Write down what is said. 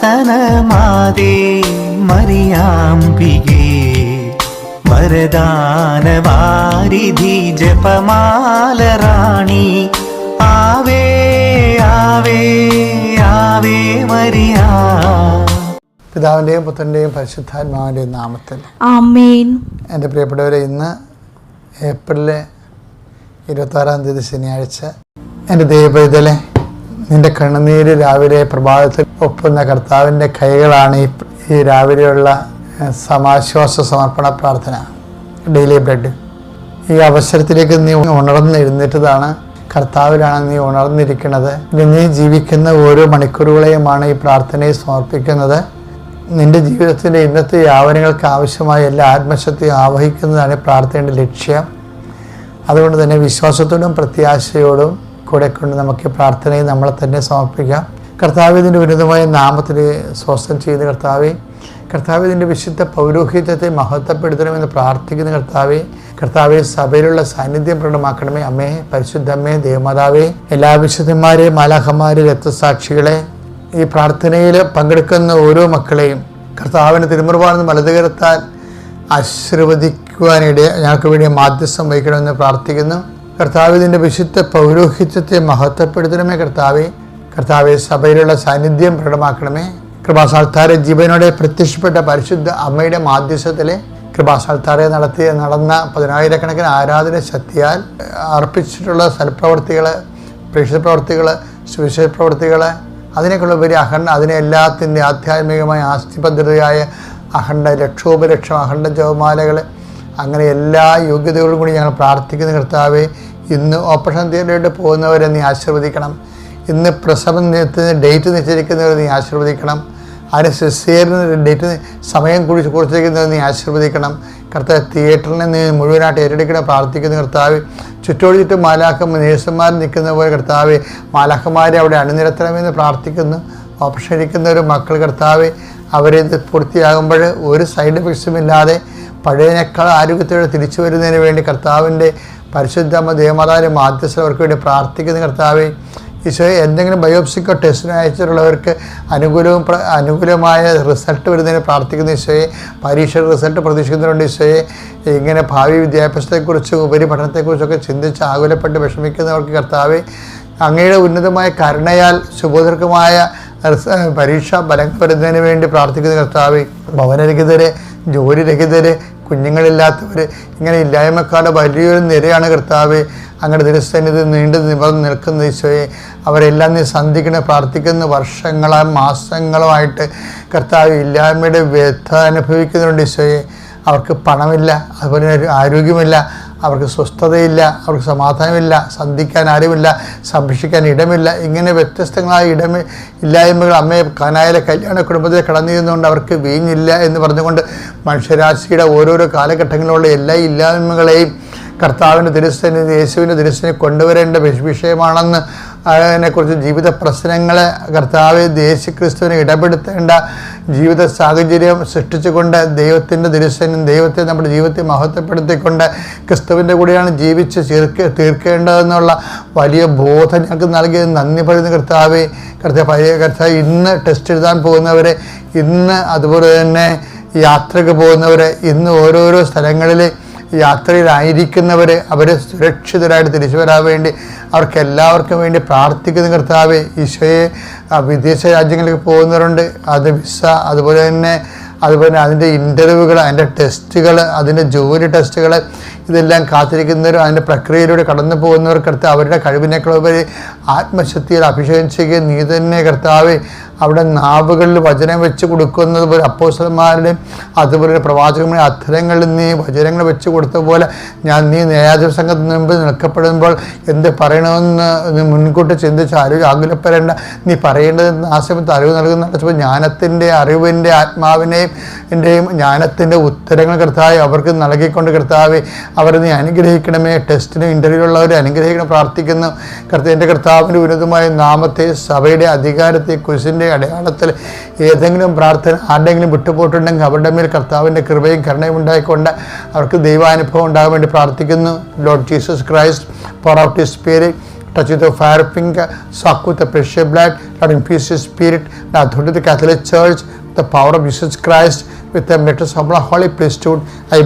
കൃപാസനമാതേ മറിയാംബികേ വരദാനവാരിധി ജപമാലറാണി ആവേ ആവേ ആവേ Maria. പിതാവിന്റെയും പുത്രന്റെയും പരിശുദ്ധാത്മാവിന്റെയും നാമത്തിൽ ആമേൻ. എന്റെ പ്രിയപ്പെട്ടവരെ ഇന്ന് ഏപ്രിൽ ഇരുപത്താറാം തീയതി ശനിയാഴ്ച എന്റെ ദൈവപൈതലെ നിന്റെ കണ്ണുനീര് രാവിലെ പ്രഭാതത്തിൽ ഒപ്പുന്ന കർത്താവിന്റെ കൈകളാണ് ഈ ഈ രാവിലെയുള്ള സമാശ്വാസ സമർപ്പണ പ്രാർത്ഥന. Daily bread. ഈ അവസരത്തിലേക്ക് നീ ഉണർന്ന് എഴുന്നേറ്റതാണ്. കർത്താവിലാണ് നീ ഉണർന്നിരിക്കുന്നത്. നീ ജീവിക്കുന്ന ഓരോ മണിക്കൂറുകളെയുമാണ് ഈ പ്രാർത്ഥനയെ സമർപ്പിക്കുന്നത്. നിന്റെ ജീവിതത്തിന്റെ ഇന്നത്തെ യാവനങ്ങൾക്ക് ആവശ്യമായ എല്ലാ ആത്മശക്തിയും ആവഹിക്കുന്നതാണ് പ്രാർത്ഥനയുടെ ലക്ഷ്യം. അതുകൊണ്ട് തന്നെ വിശ്വാസത്തോടും പ്രത്യാശയോടും കൂടെ കൊണ്ട് നമുക്ക് പ്രാർത്ഥനയും നമ്മളെ തന്നെ സമർപ്പിക്കാം. കർത്താവിന്റെ ഉന്നതമായ നാമത്തിൽ സ്വസ്ഥം ചെയ്യുന്ന കർത്താവെ കർത്താവിന്റെ വിശുദ്ധ പൗരോഹിത്യത്തെ മഹത്വപ്പെടുത്തണമെന്ന് പ്രാർത്ഥിക്കുന്ന കർത്താവെ കർത്താവെ സഭയിലുള്ള സാന്നിധ്യം പ്രകടമാക്കണമേ. അമ്മേ പരിശുദ്ധമ്മേ ദേവമാതാവേ എല്ലാ വിശുദ്ധന്മാരെ മാലാഖന്മാരെ രക്തസാക്ഷികളെ ഈ പ്രാർത്ഥനയിൽ പങ്കെടുക്കുന്ന ഓരോ മക്കളെയും കർത്താവിന് തിരുമുറവാണെന്ന് വലതുകരത്താൽ ആശീർവദിക്കുവാനിടെ ഞങ്ങൾക്ക് വേണ്ടി മാധ്യസ്ഥം വഹിക്കണമെന്ന് പ്രാർത്ഥിക്കുന്നു. കർത്താവിന്റെ വിശുദ്ധ പൗരോഹിത്യത്തെ മഹത്വപ്പെടുത്തണമേ കർത്താവെ. കർത്താവെ സഭയിലുള്ള സാന്നിധ്യം പ്രകടമാക്കണമേ. കൃപാസാൽത്താരെ ജീവനോടെ പ്രത്യക്ഷപ്പെട്ട പരിശുദ്ധ അമ്മയുടെ മാധ്യസ്ഥത്തിലെ കൃപാസാൽത്താരെ നടത്തിയ നടന്ന പതിനായിരക്കണക്കിന് ആരാധന ശക്തിയാൽ അർപ്പിച്ചിട്ടുള്ള സൽപ്രവർത്തികൾ പ്രേക്ഷിത പ്രവർത്തികൾ സുവിശേഷ പ്രവർത്തികൾ അതിനേക്കുള്ള ഉപരി അഖണ്ഡ അതിനെ എല്ലാത്തിന്റെ ആധ്യാത്മികമായ ആസ്തിഭദ്രതയായ അഖണ്ഡ ലക്ഷോപലക്ഷം അഖണ്ഡ ജവമാലകൾ അങ്ങനെ എല്ലാ യോഗ്യതകളും കൂടി ഞങ്ങൾ പ്രാർത്ഥിക്കുന്ന കർത്താവെ. ഇന്ന് ഓപ്പറേഷൻ തിയേറ്ററിലോട്ട് പോകുന്നവരെ നീ ആശീർവദിക്കണം. ഇന്ന് പ്രസവം ഡേറ്റ് നിശ്ചയിക്കുന്നവരെ നീ ആശീർവദിക്കണം. അതിന് സിസേറിന് ഡേറ്റ് സമയം കുറിച്ച് കുറിച്ചിരിക്കുന്നത് നീ ആശീർവദിക്കണം. കർത്താവ് തിയേറ്ററിനെ നീ മുഴുവനായിട്ട് ഏറ്റെടുക്കണം. പ്രാർത്ഥിക്കുന്ന കർത്താവ്. ചുറ്റോട് ചുറ്റും മാലാക്കം നേഴ്സുമാർ നിൽക്കുന്ന പോലെ കർത്താവ് മാലാഖമാരെ അവിടെ അണിനിരത്തണമെന്ന് പ്രാർത്ഥിക്കുന്നു. ഓപ്പറേഷൻ ഇരിക്കുന്ന ഒരു മക്കൾ കർത്താവ് അവരിത് പൂർത്തിയാകുമ്പോൾ ഒരു സൈഡ് എഫക്ട്സും ഇല്ലാതെ പഴയതിനേക്കാൾ ആരോഗ്യത്തോടെ തിരിച്ചു വരുന്നതിന് വേണ്ടി കർത്താവിന്റെ പരിശുദ്ധമ്മ അമ്മ മാധ്യസ്ഥ അവർക്ക് വേണ്ടി പ്രാർത്ഥിക്കുന്ന കർത്താവെ ഈശോയെ എന്തെങ്കിലും ബയോപ്സിക്കോ ടെസ്റ്റിനോ അയച്ചിട്ടുള്ളവർക്ക് അനുകൂലവും അനുകൂലമായ റിസൾട്ട് വരുന്നതിന് പ്രാർത്ഥിക്കുന്ന ഈശോയെ. പരീക്ഷ റിസൾട്ട് പ്രതീക്ഷിക്കുന്നതുകൊണ്ട് ഈശോയെ. ഇങ്ങനെ ഭാവി വിദ്യാഭ്യാസത്തെക്കുറിച്ചും ഉപരിപഠനത്തെക്കുറിച്ചൊക്കെ ചിന്തിച്ച് ആകുലപ്പെട്ട് വിഷമിക്കുന്നവർക്ക് കർത്താവെ അങ്ങയുടെ ഉന്നതമായ കരുണയാൽ സുബോധർക്കമായ പരീക്ഷ ഫലം വരുന്നതിന് വേണ്ടി പ്രാർത്ഥിക്കുന്ന കർത്താവ് ഭവനരഹിതരെ ജോലിരഹിതര് കുഞ്ഞുങ്ങളില്ലാത്തവർ ഇങ്ങനെ ഇല്ലായ്മക്കാരുടെ വലിയൊരു നിരയാണ് കർത്താവ്. അങ്ങയുടെ തിരുസന്നിധി നീണ്ടു നിവർന്ന് നിൽക്കുന്ന ഈശോയെ അവരെല്ലാം നീ സന്ധിക്കണ പ്രാർത്ഥിക്കുന്ന വർഷങ്ങളും മാസങ്ങളുമായിട്ട് കർത്താവ് ഇല്ലായ്മയുടെ വ്യഥ അനുഭവിക്കുന്നുണ്ട് ഈശോയെ. അവർക്ക് പണമില്ല അതുപോലെ ആരോഗ്യമില്ല അവർക്ക് സ്വസ്ഥതയില്ല അവർക്ക് സമാധാനമില്ല സന്ധിക്കാൻ ആരുമില്ല സംരക്ഷിക്കാൻ ഇടമില്ല. ഇങ്ങനെ വ്യത്യസ്തങ്ങളായ ഇടമ ഇല്ലായ്മകൾ അമ്മയെ കാനായാലെ കല്യാണ കുടുംബത്തിൽ കടന്നിരുന്നുകൊണ്ട് അവർക്ക് വീഞ്ഞില്ല എന്ന് പറഞ്ഞുകൊണ്ട് മനുഷ്യരാശിയുടെ ഓരോരോ കാലഘട്ടങ്ങളിലുള്ള എല്ലാ ഇല്ലായ്മകളെയും കർത്താവിന്റെ തിരുസ്ഥനിധി യേശുവിന്റെ തിരുസ്ഥനി കൊണ്ടുവരേണ്ട വിഷയമാണെന്ന് അതിനെക്കുറിച്ച് ജീവിത പ്രശ്നങ്ങളെ കർത്താവ് ദേശീയ ക്രിസ്തുവിനെ ഇടപെടുത്തേണ്ട ജീവിത സാഹചര്യം സൃഷ്ടിച്ചുകൊണ്ട് ദൈവത്തിന്റെ ദൃശ്യനും ദൈവത്തെ നമ്മുടെ ജീവിതത്തെ മഹത്വപ്പെടുത്തിക്കൊണ്ട് ക്രിസ്തുവിന്റെ കൂടെയാണ് ജീവിച്ച് തീർക്ക തീർക്കേണ്ടതെന്നുള്ള വലിയ ബോധം ഞങ്ങൾക്ക് നൽകിയത്. നന്ദി പറയുന്ന കർത്താവ്. കർത്താവ് പഴയ കർത്താവ് ഇന്ന് ടെസ്റ്റ് എഴുതാൻ പോകുന്നവരെ ഇന്ന് അതുപോലെ തന്നെ യാത്രയ്ക്ക് പോകുന്നവരെ ഇന്ന് ഓരോരോ സ്ഥലങ്ങളിൽ യാത്രയിലായിരിക്കുന്നവർ അവർ സുരക്ഷിതരായിട്ട് തിരിച്ചു വരാൻ വേണ്ടി അവർക്ക് എല്ലാവർക്കും വേണ്ടി പ്രാർത്ഥിക്കുന്ന കർത്താവ് ഈശോയെ വിദേശ രാജ്യങ്ങളിലേക്ക് പോകുന്നവരുണ്ട്. അത് വിസ അതുപോലെ തന്നെ അതുപോലെ അതിന്റെ ഇന്റർവ്യൂകൾ അതിന്റെ ടെസ്റ്റുകൾ അതിന്റെ ജോലി ടെസ്റ്റുകൾ ഇതെല്ലാം കാത്തിരിക്കുന്നവരും അതിന്റെ പ്രക്രിയയിലൂടെ കടന്നു പോകുന്നവർക്കടുത്ത് അവരുടെ കഴിവിനേക്കാളുപരി ആത്മശക്തിയിൽ അഭിഷേകം ചെയ്യുകയും നീ തന്നെ കർത്താവ് അവിടെ നാവുകളിൽ വചനം വെച്ച് കൊടുക്കുന്നത് പോലെ അപ്പോസന്മാരുടെയും അതുപോലെ പ്രവാചകന്മാരുടെ അധരങ്ങളിൽ നീ വചനങ്ങൾ വെച്ച് കൊടുത്ത പോലെ ഞാൻ നീ ന്യായാധിപ സംഘത്തിന് മുമ്പ് നിൽക്കപ്പെടുമ്പോൾ എന്ത് പറയണമെന്ന് നീ മുൻകൂട്ടി ചിന്തിച്ച് ആരോഗ്യ ആകുലപ്പെടേണ്ട. നീ പറയേണ്ടതെന്ന് ആ സമയത്ത് അറിവ് നൽകുന്ന ജ്ഞാനത്തിന്റെ അറിവിന്റെ ആത്മാവിനെയും എന്റെയും ജ്ഞാനത്തിന്റെ ഉത്തരങ്ങൾ കർത്താവ് അവർക്ക് നൽകിക്കൊണ്ട് കർത്താവ് അവർ നീ അനുഗ്രഹിക്കണമേ. ടെസ്റ്റിനും ഇന്റർവ്യൂള്ളവരെ അനുഗ്രഹിക്കണം പ്രാർത്ഥിക്കുന്നു. കർത്താവ് എന്റെ കർത്താവിന്റെ ഉന്നതമായ നാമത്തെ സഭയുടെ അധികാരത്തെ കുരിശിന്റെ അടയാളത്തിൽ ഏതെങ്കിലും പ്രാർത്ഥന ആരുടെങ്കിലും വിട്ടുപോയിട്ടുണ്ടെങ്കിൽ അവരുടെ മേൽ കർത്താവിന്റെ കൃപയും കരുണയും ഉണ്ടായിക്കൊണ്ട് അവർക്ക് ദൈവാനുഭവം ഉണ്ടാകാൻ വേണ്ടി പ്രാർത്ഥിക്കുന്നു. Lord Jesus Christ power of the spirit touch with fire pink suck with Prussia black load infuse the spirit അതോടെ Catholic church with the power of Jesus Christ with a mattes of holy please to I